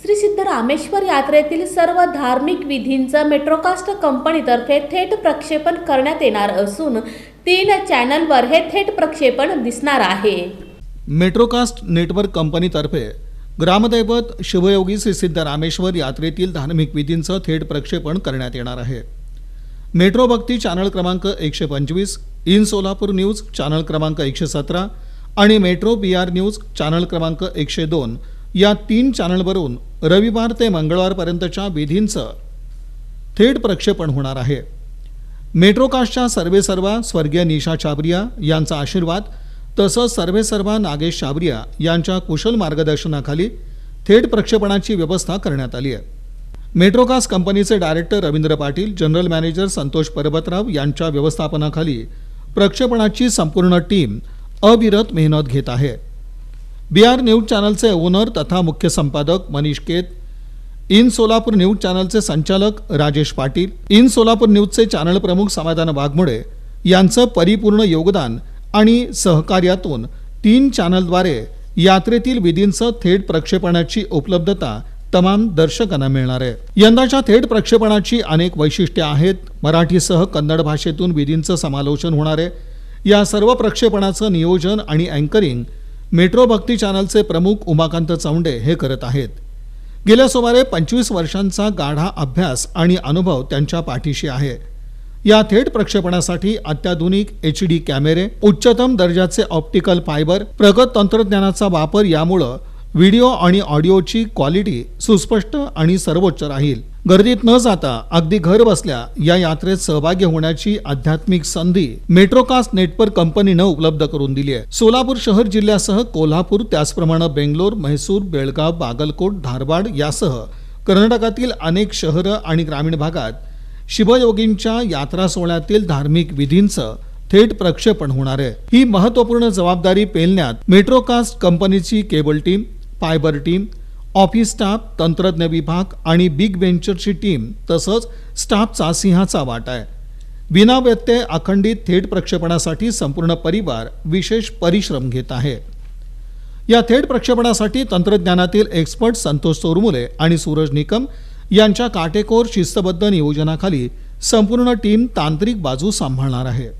श्री सिद्ध रामेश्वर यात्रेतील सर्व धार्मिक विधींचं मेट्रोकास्ट कंपनीतर्फे थेट प्रक्षेपण करण्यात येणार असून तीन चॅनलवर हे थेट प्रक्षेपण दिसणार आहे. मेट्रोकास्ट नेटवर्क कंपनीतर्फे ग्रामदैवत शुभयोगी श्री सिद्ध रामेश्वर यात्रेतील धार्मिक विधींचं थेट प्रक्षेपण करण्यात येणार आहे. मेट्रो भक्ती चॅनल क्रमांक एकशे पंचवीस इन सोलापूर न्यूज चॅनल क्रमांक एकशे सतरा आणि metro B R news channel क्रमांक एकशे दोन या तीन चॅनलवरून रविवार ते मंगळवारपर्यंतच्या विधींचं थेट प्रक्षेपण होणार आहे. मेट्रोकास्टच्या सर्वे सर्वा स्वर्गीय निशा चाबरिया यांचा आशीर्वाद तसंच सर्वे सर्वा नागेश चाबरिया यांच्या कुशल मार्गदर्शनाखाली थेट प्रक्षेपणाची व्यवस्था करण्यात आली आहे. मेट्रोकास्ट कंपनीचे director Ravindra Patil general manager Santosh Parabatrao यांच्या व्यवस्थापनाखाली प्रक्षेपणाची संपूर्ण टीम अविरत मेहनत घेत आहे. बी आर न्यूज चॅनलचे ओनर तथा मुख्य संपादक मनीष केत इन सोलापूर न्यूज चॅनलचे संचालक राजेश पाटील इन सोलापूर न्यूजचे चॅनल प्रमुख समाधान वाघमोडे यांचं परिपूर्ण योगदान आणि सहकार्यातून तीन चॅनलद्वारे यात्रेतील विधींचं थेट प्रक्षेपणाची उपलब्धता तमाम दर्शकांना मिळणार आहे. यंदाच्या थेट प्रक्षेपणाची अनेक वैशिष्ट्ये आहेत. मराठीसह कन्नड भाषेतून विधींचं समालोचन होणार आहे. या सर्व प्रक्षेपणाचं नियोजन आणि अँकरिंग मेट्रो भक्ती चॅनलचे प्रमुख उमाकांत चौंडे हे करत आहेत. गेल्या सुमारे पंचवीस वर्षांचा गाढा अभ्यास आणि अनुभव त्यांच्या पाठीशी आहे. या थेट प्रक्षेपणासाठी अत्याधुनिक एच डी कॅमेरे उच्चतम दर्जाचे ऑप्टिकल फायबर प्रगत तंत्रज्ञानाचा वापर यामुळं व्हिडिओ आणि ऑडिओची क्वालिटी सुस्पष्ट आणि सर्वोच्च राहील. गर्दीत न जाता अगदी घर बसल्या या यात्रेत सहभागी होण्याची आध्यात्मिक संधी मेट्रोकास्ट नेटवर्क कंपनीनं उपलब्ध करून दिली आहे. सोलापूर शहर जिल्ह्यासह कोल्हापूर त्याचप्रमाणे बेंगलोर म्हैसूर बेळगाव बागलकोट धारवाड यासह कर्नाटकातील अनेक शहरं आणि ग्रामीण भागात शिवयोगींच्या यात्रा सोहळ्यातील धार्मिक विधींचं थेट प्रक्षेपण होणार आहे. ही महत्त्वपूर्ण जबाबदारी पेलण्यात मेट्रोकास्ट कंपनीची cable team fibre team office staff तंत्रज्ञ विभाग आणि बिग वेंचरची टीम तसंच स्टाफचा सिंहाचा वाटा आहे. विना व्यत्यय अखंडित थेट प्रक्षेपणासाठी संपूर्ण परिवार विशेष परिश्रम घेत आहे. या थेट प्रक्षेपणासाठी तंत्रज्ञानातील एक्सपर्ट संतोष चोरमुले आणि सूरज निकम यांच्या काटेकोर शिस्तबद्ध नियोजनाखाली संपूर्ण टीम तांत्रिक बाजू सांभाळणार आहे.